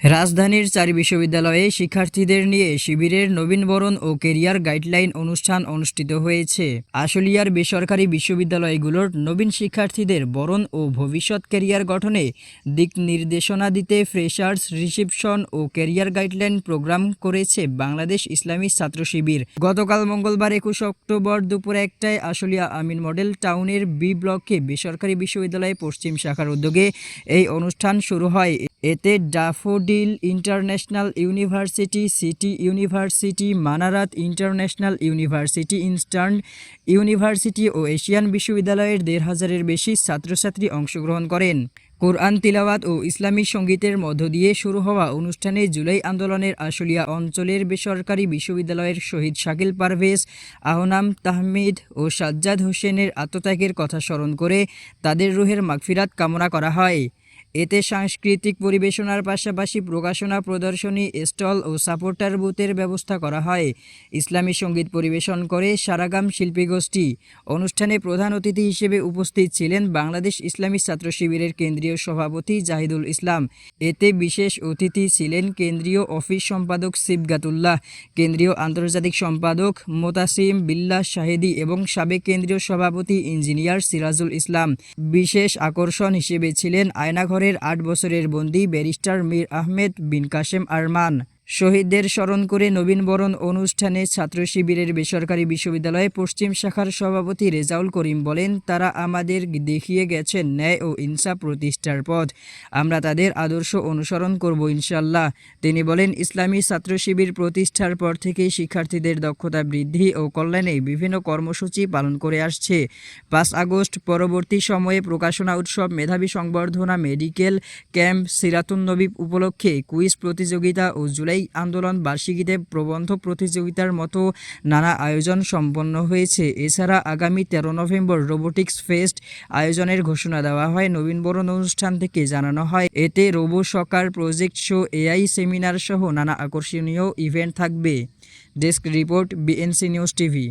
রাজধানীর চারি বিশ্ববিদ্যালয়ে শিক্ষার্থীদের নিয়ে শিবিরের নবীনবরণ ও কেরিয়ার গাইডলাইন অনুষ্ঠান অনুষ্ঠিত হয়েছে। আশুলিয়ার বেসরকারি বিশ্ববিদ্যালয়গুলোর নবীন শিক্ষার্থীদের বরণ ও ভবিষ্যৎ কেরিয়ার গঠনে দিক নির্দেশনা দিতে ফ্রেশার্স রিসেপশন ও কেরিয়ার গাইডলাইন প্রোগ্রাম করেছে বাংলাদেশ ইসলামী ছাত্র শিবির। গতকাল মঙ্গলবার একুশ অক্টোবর দুপুর একটায় আশুলিয়া আমিন মডেল টাউনের বি ব্লকে বেসরকারি বিশ্ববিদ্যালয় পশ্চিম শাখার উদ্যোগে এই অনুষ্ঠান শুরু হয়। এতে Daffodil International University, City University, Manarat International University Eastern University ও এশিয়ান বিশ্ববিদ্যালয়ের দেড় হাজারের বেশি ছাত্রছাত্রী অংশগ্রহণ করেন। কোরআন তিলাওয়াত ও ইসলামী সঙ্গীতের মধ্য দিয়ে শুরু হওয়া অনুষ্ঠানে জুলাই আন্দোলনের আশুলিয়া অঞ্চলের বেসরকারি বিশ্ববিদ্যালয়ের শহীদ শাকিল পারভেজ, আহনাম তাহমিদ ও সাজ্জাদ হোসেনের আত্মত্যাগের কথা স্মরণ করে তাদের রুহের মাগফিরাত কামনা করা হয়। এতে সাংস্কৃতিক পরিবেশনার পাশাপাশি প্রকাশনা, প্রদর্শনী, স্টল ও সাপোর্টার বুথের ব্যবস্থা করা হয়। ইসলামী সংগীত পরিবেশন করে সারাগাম শিল্পী গোষ্ঠী। অনুষ্ঠানে প্রধান অতিথি হিসেবে উপস্থিত ছিলেন বাংলাদেশ ইসলামী ছাত্র শিবিরের কেন্দ্রীয় সভাপতি জাহিদুল ইসলাম। এতে বিশেষ অতিথি ছিলেন কেন্দ্রীয় অফিস সম্পাদক সিবগাতুল্লাহ, কেন্দ্রীয় আন্তর্জাতিক সম্পাদক মোতাসিম বিল্লাহ শাহেদি এবং সাবেক কেন্দ্রীয় সভাপতি ইঞ্জিনিয়ার সিরাজুল ইসলাম। বিশেষ আকর্ষণ হিসেবে ছিলেন আয়নাঘরের আট বছরের বন্দী ব্যারিস্টার মীর আহমেদ বিন কাশেম আরমান। শহীদদের স্মরণ করে নবীনবরণ অনুষ্ঠানে ছাত্র শিবিরের বেসরকারি বিশ্ববিদ্যালয়ে পশ্চিম শাখার সভাপতি রেজাউল করিম বলেন, তারা আমাদের দেখিয়ে গেছেন ন্যায় ও ইনসাফ প্রতিষ্ঠার পথ। আমরা তাদের আদর্শ অনুসরণ করব ইনশাল্লাহ তিনি বলেন, ইসলামী ছাত্র শিবির প্রতিষ্ঠার পর থেকে শিক্ষার্থীদের দক্ষতা বৃদ্ধি ও কল্যাণে বিভিন্ন কর্মসূচি পালন করে আসছে। পাঁচ আগস্ট পরবর্তী সময়ে প্রকাশনা উৎসব মেধাবী সংবর্ধনা মেডিকেল ক্যাম্প সিরাতুন নবী উপলক্ষে কুইজ প্রতিযোগিতা ও জুলাই আন্দোলন বার্ষিকীতে প্রবন্ধ প্রতিযোগিতার মতো নানা আয়োজন সম্পন্ন হয়েছে। এছাড়া আগামী তেরো নভেম্বর রোবোটিক্স ফেস্ট আয়োজনের ঘোষণা দেওয়া হয়। নবীনবরণ অনুষ্ঠান থেকে জানানো হয়, এতে robo soccer project show, AI seminar সহ নানা আকর্ষণীয় ইভেন্ট থাকবে। Desk report, BNC news TV.